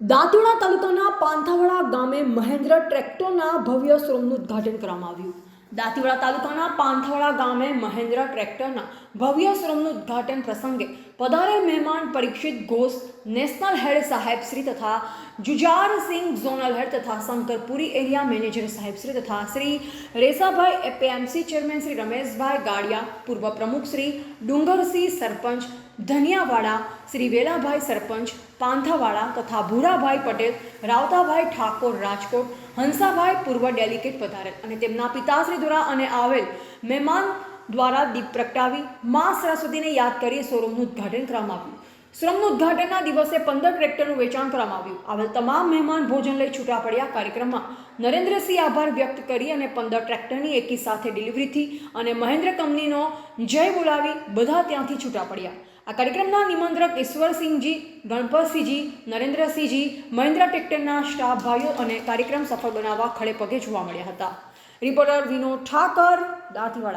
દાંતીવાડા તાલુકાના પાંથાવાડા ગામે મહેન્દ્ર ટ્રેક્ટરના ભવ્ય શ્રમનું ઉદ્ઘાટન કરવામાં આવ્યું. દાંતીવાડા તાલુકાના પાંથાવાડા ગામે મહેન્દ્ર ટ્રેક્ટરના ભવ્ય શ્રમનું ઉદ્ઘાટન પ્રસંગે પધારે મહેમાન પરીક્ષિત ઘોષ, નેશનલ હેડ સાહેબ શ્રી તથા જુજારસિંહ ઝોનલ હેડ તથા શંકરપુરી એરિયા મેનેજર સાહેબ શ્રી તથા શ્રી રેસાભાઈ એપીએમસી ચેરમેન શ્રી રમેશભાઈ ગાડિયા, પૂર્વ પ્રમુખ શ્રી ડુંગરસિંહ સરપંચ ધનિયાવાડા શ્રી વેલાભાઈ સરપંચ પાંથાવાડા તથા ભૂરાભાઈ પટેલ, રાવતાભાઈ ઠાકોર રાજકોટ, હંસાભાઈ પૂર્વ ડેલિકેટ પધારેલ અને તેમના પિતાશ્રી દ્વારા અને આવેલ મહેમાન દ્વારા દીપ પ્રગટાવી મા સરસ્વતીને યાદ કરી શોરૂમનું ઉદ્ઘાટન કરવામાં આવ્યું. શ્રમનું ઉદ્ઘાટનના દિવસે પંદર ટ્રેક્ટરનું વેચાણ કરવામાં આવ્યું. આવેલ તમામ મહેમાન ભોજન લઈ છૂટા પડ્યા કાર્યક્રમમાં નરેન્દ્રસિંહ આભાર વ્યક્ત કરી અને પંદર ટ્રેક્ટરની એકી સાથે ડિલિવરીથી અને મહેન્દ્ર કંપનીનો જય બોલાવી બધા ત્યાંથી છૂટા પડ્યા. આ કાર્યક્રમના નિમંત્રક ઈશ્વરસિંહજી ગણપતસિંહજી, નરેન્દ્રસિંહજી, મહિન્દ્રા ટેક્ટરના સ્ટાફ ભાઈઓ અને કાર્યક્રમ સફળ બનાવવા ખડે પગે જોવા મળ્યા હતા. રિપોર્ટર વિનોદ ઠાકર, દાંતીવાડા.